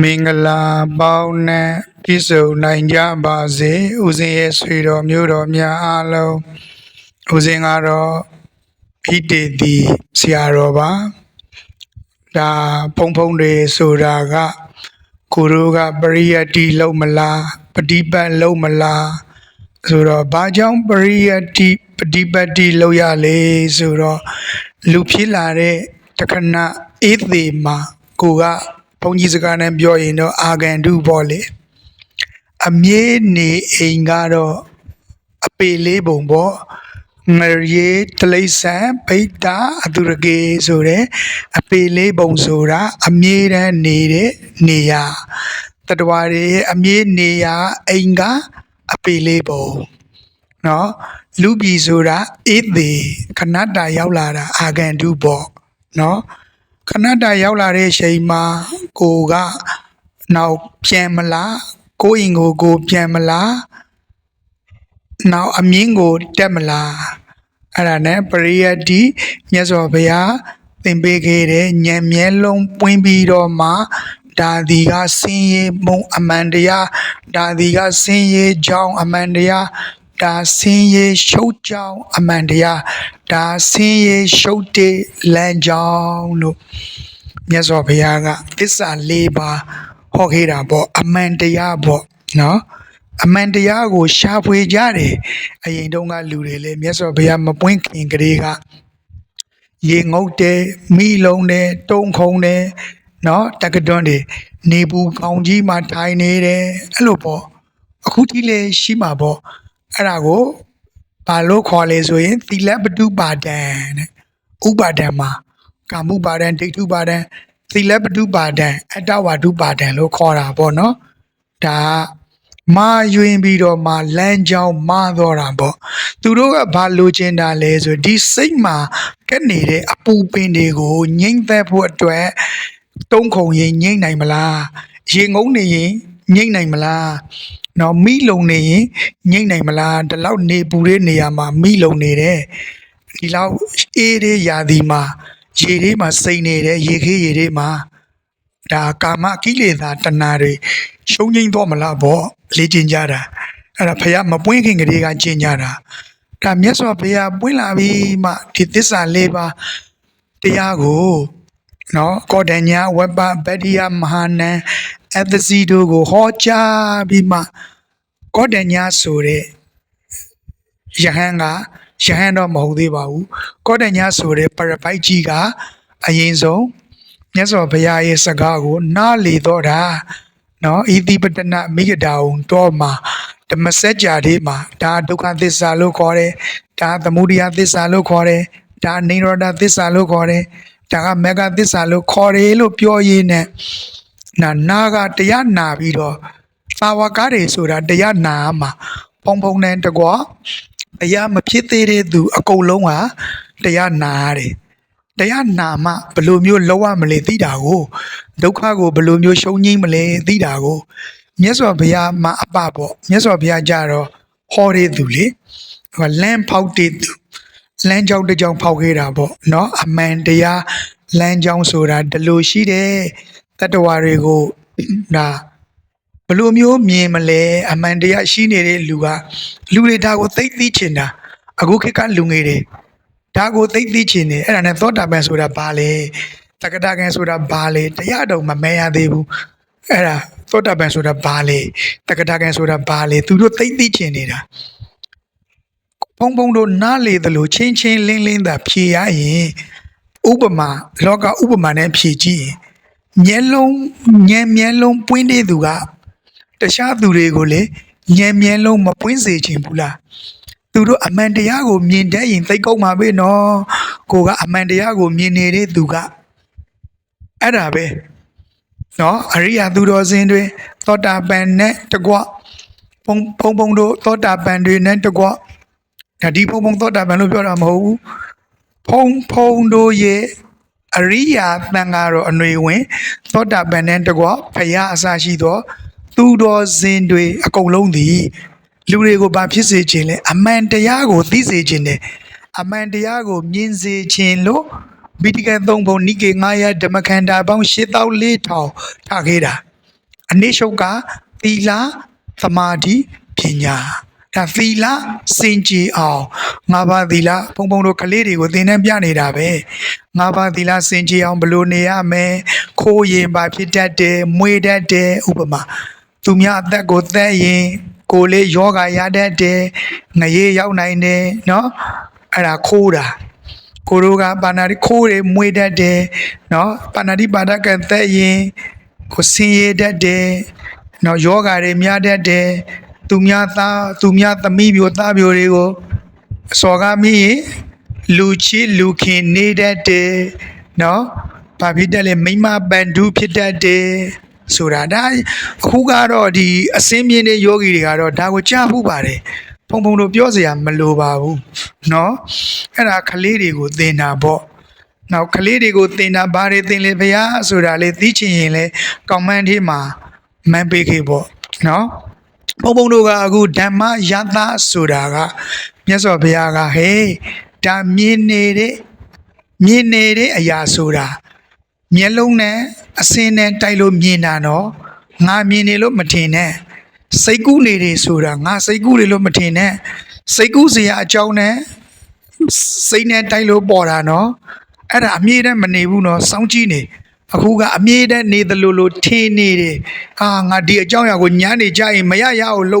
မင်္ဂလာပေါင်းနဲ့ပြည့်စုံနိုင်ကြပါစေဦးဇင်းရဲ့ဆွေတော်မျိုးတော်များအားလုံးဦးဇင်းကတော့ဣတေတိဆရာတော်ပါဒါဖုံဖုံတွေဆိုတာကကိုရိုးကပရိယတ်တိလုံးမလားပฏิပတ်လုံးမလားဆိုတော့ဘာကြောင့်ပရိယတ်တိပฏิပတ်တိလုံးရလေဆိုတော့လူဖြစ်လာတဲ့တခဏအေးသေးမှာကိုက ဘုန်းကြီးစကားနဲ့ပြောရင်တော့အာဂန္တုပေါ့လေအမြေးနေအိမ်ကတော့အပေလေးပုံပေါ့ငရေတလိษံပိတ္တာအတုရကေဆိုတဲ့အပေလေးပုံဆိုတာအမြေးတန်းနေတဲ့နေရာတတဝါတွေရဲ့အမြေးနေရာအိမ်ကအပေလေးပုံနော်လူပြည်ဆိုတာအေးသေးခဏတာရောက်လာတာအာဂန္တုပေါ့နော် ခဏတာရောက်လာတဲ့အချိန်မှာကိုကနောက်ပြန်မလားကိုရင်ကိုကိုပြန်မလားနောက်အမြင့်ကိုတက်မလားအဲ့ဒါနဲ့ပရိယတ်တိမြတ်စွာဘုရားသင်ပေးခဲ့တဲ့ဉာဏ်မြဲလုံးပွင့်ပြီးတော့မှဒါဒီကဆင်းရဲမုံအမှန်တရားဒါဒီကဆင်းရဲကြောင်းအမှန်တရား ဒါဆင်းရဲရှုပ်ကြောင်းအမှန်တရားဒါဆင်းရဲရှုပ်တဲ့လမ်းကြောင်းလို့မြတ်စွာဘုရားကသစ္စာ၄ပါးဟောခဲ့တာပေါ့အမှန်တရားပေါ့နော်အမှန်တရားကိုရှာဖွေကြတယ်အရင်တုန်းကလူတွေလည်းမြတ်စွာဘုရားမပွင့်ခင်ကလေးကရေငုတ်တယ်မိလုံးတယ်တုံခုံတယ်နော်တက္ကတွန်းတွေနေပူကောင်းကြီးမှာထိုင်နေတယ်အဲ့လိုပေါ့အခုထိလည်းရှိမှာပေါ့ အဲ့ဒါကိုဘာလို့ခေါ်လဲဆိုရင်သီလပတုပါဒံတဲ့ဥပါဒံမှာကာမှုပါဒံဒိဋ္ဌုပါဒံသီလပတုပါဒံအတ္တဝါဒုပါဒံလို့ခေါ်တာပေါ့နော်ဒါကမာယွင်ပြီးတော့မှလမ်းကြောင်းမာတော့တာပေါ့သူတို့ကဘာလိုချင်တာလဲဆိုဒီစိတ်မှာကက်နေတဲ့အပူပင်တွေကိုငိမ့်သက်ဖို့အတွက်တုံးခုံရင်ငိမ့်နိုင်မလားရေငုံနေရင်ငိမ့်နိုင်မလား နော်မိလုံနေရင်ငိမ့်နိုင်မလားဒီလောက်နေပူတဲ့နေရာမှာမိလုံနေတယ်ဒီလောက်အေးတဲ့ရာသီမှာရေတွေမှာစိမ့်နေတဲ့ရေခေးရေတွေမှာဒါကာမကိလေသာတဏှာတွေရှုံးငိမ့်တော့မလားပေါ့လေ့ကျင့်ကြတာအဲ့ဒါဖះမပွင့်ခင်ကလေးကကျင့်ကြတာဒါမြတ်စွာဘုရားပွင့်လာပြီးမှဒီသစ္စာ၄ပါးတရားကိုနော်ကောတညာဝပဗတ္တိယမဟာနံ အသစီတို့ကိုဟောကြားပြီးမှကောတညာဆိုတဲ့ယဟန်ကယဟန်တော့မဟုတ်သေးပါဘူးကောတညာဆိုတဲ့ပရပိုက်ကြီးကအရင်ဆုံးမြတ်စွာဘုရားရဲ့စကားကို နားလေတော့တာနော်ဣတိပတနမိဂဒါုံတော့မှာဓမ္မစကြာလေးမှာဒါဒုက္ခသစ္စာလို့ခေါ်တယ်ဒါသမုဒိယသစ္စာလို့ခေါ်တယ်ဒါနိရောဓသစ္စာလို့ခေါ်တယ်ဒါကမေဃသစ္စာလို့ခေါ်တယ်လို့ပြောရင်းနဲ့ နာနာကတရားနာပြီးတော့သာဝကတွေဆိုတာတရားနာမှာပုံပုံနဲ့တကွာတရားမဖြစ်သေးတဲ့သူအကုန်လုံးဟာတရားနာရတယ်တရားနာမှဘယ်လိုမျိုးလောက်ရမလဲသိတာကိုဒုက္ခကိုဘယ်လိုမျိုးရှုံးငိမ့်မလဲသိတာကိုမြတ်စွာဘုရားမှာအပပေါ့မြတ်စွာဘုရားကြတော့ဟောတဲ့သူလေလမ်းဖောက်တဲ့သူလမ်းကြောင်းတစ်ကြောင်းဖောက်ခဲ့တာပေါ့နော်အမှန်တရားလမ်းကြောင်းဆိုတာဒီလိုရှိတယ် တတ္တဝါတွေကိုဒါဘယ်လိုမျိုးမြင်မလဲအမှန်တရားရှိနေတဲ့လူကလူတွေဒါကိုသိသိချင်တာအခုခေတ်ကလူငယ်တွေဒါကိုသိသိချင်တယ်အဲ့ဒါနဲ့သောတာပန်ဆိုတာဘာလဲတက္ကတာကံဆိုတာဘာလဲတရားတော်မမဲရသေးဘူးအဲ့ဒါသောတာပန်ဆိုတာဘာလဲတက္ကတာကံဆိုတာဘာလဲသူတို့သိသိချင်နေတာဖုံဖုံတို့နားလေသလိုချင်းချင်းလင်းလင်းသာဖြေရရင်ဥပမာလောကဥပမာနဲ့ဖြေကြည့်ရင် မျက်လုံးညံမျက်လုံးပွင့်တဲ့သူကတခြားသူတွေကိုလေညံမျက်လုံးမပွင့်စေချင်ဘူးလားသူတို့အမှန်တရားကိုမြင်တတ်ရင်သိကောက်မှာပဲနော်ကိုကအမှန်တရားကိုမြင်နေတဲ့သူကအဲ့ဒါပဲနော်အရိယာသူတော်စင်တွေသောတာပန်နဲ့တကွဖုံဖုံဖုံတို့သောတာပန်တွေနဲ့တကွဒါဒီဖုံဖုံသောတာပန်လို့ပြောတာမဟုတ်ဘူးဖုံဖုံတို့ရဲ့ အရိယာတန်ဃာတော်အနွေဝင် သောတာပန်နဲ့တကွဖရာအစရှိသော သူတော်စင်တွေအကုန်လုံးသည်လူတွေကိုဘာဖြစ်စေခြင်းလဲအမှန်တရားကိုသိစေခြင်းတယ်အမှန်တရားကိုမြင်စေခြင်းလို့ဗိတိကသုံးဘုံနိကေ900ဓမ္မခန္ဓာပေါင်း8400ထားခဲ့တာအနိရှုတ်ကသီလသမာဓိပညာ ဒါသီလစင်ကြယ်အောင်ငါးပါးသီလဘုံဘုံတို့ကလေးတွေကိုသင်တန်းပြနေတာပဲငါးပါးသီလစင်ကြယ်အောင်ဘယ်လိုနေရမလဲခိုးရင်ပါဖြစ်တတ်တယ်မွေတတ်တယ်ဥပမာသူများအသက်ကိုသက်ရင်ကိုယ်လေးယောဂရတတ်တယ်ငရေရောက်နိုင်တယ်နော်အဲ့ဒါခိုးတာကိုတို့ကပါဏာတိခိုးတယ်မွေးတတ်တယ်နော်ပါဏာတိပါဒကံသက်ရင်ကိုဆင်းရဲတတ်တယ်နော်ယောဂါတွေများတတ်တယ် သူများသားသူများသမီးမျိုးသားမျိုးတွေကိုအစော်ကားမိရင်လူချစ်လူခင်နေတတ်တယ်နော်ဘာဖြစ်တယ်လဲမိမပန်ဒုဖြစ်တတ်တယ်ဆိုတာဒါအခုကတော့ဒီအစင်းမြင့်တဲ့ယောဂီတွေကတော့ဒါကိုကြားဖို့ပါတယ်ဖုံဖုံတို့ပြောစရာမလိုပါဘူးเนาะအဲ့ဒါကလေးတွေကိုသင်တာပေါ့နောက်ကလေးတွေကိုသင်တာဘာတွေသင်လဲဘုရားဆိုတာလေသိချင်ရင်လေကောမန့်သေးမှာမန်ပေးခဲ့ပေါ့เนาะ ဘုံဘုံတို့ကအခုဓမ္မယတဆိုတာကမြတ်စွာဘုရားကဟေးဒါမြင်နေတဲ့မြင်နေတဲ့အရာဆိုတာမျက်လုံးနဲ့အစင်းနဲ့တိုက်လို့မြင်တာနော်ငါမြင်နေလို့မထင်နဲ့စိတ်ကူးနေတယ်ဆိုတာငါစိတ်ကူးနေလို့မထင်နဲ့စိတ်ကူးစရာအကြောင်းနဲ့စိတ်နဲ့တိုက်လို့ပေါ်တာနော်အဲ့ဒါအမြဲတမ်းမနေဘူးနော်စောင်းကြည့်နေ အခုကအမြဲတမ်းနေသလိုလိုထင်းနေတယ်အာငါဒီအကြောင်းအရာကိုညမ်းနေကြရင်မရရအောင်လုပ်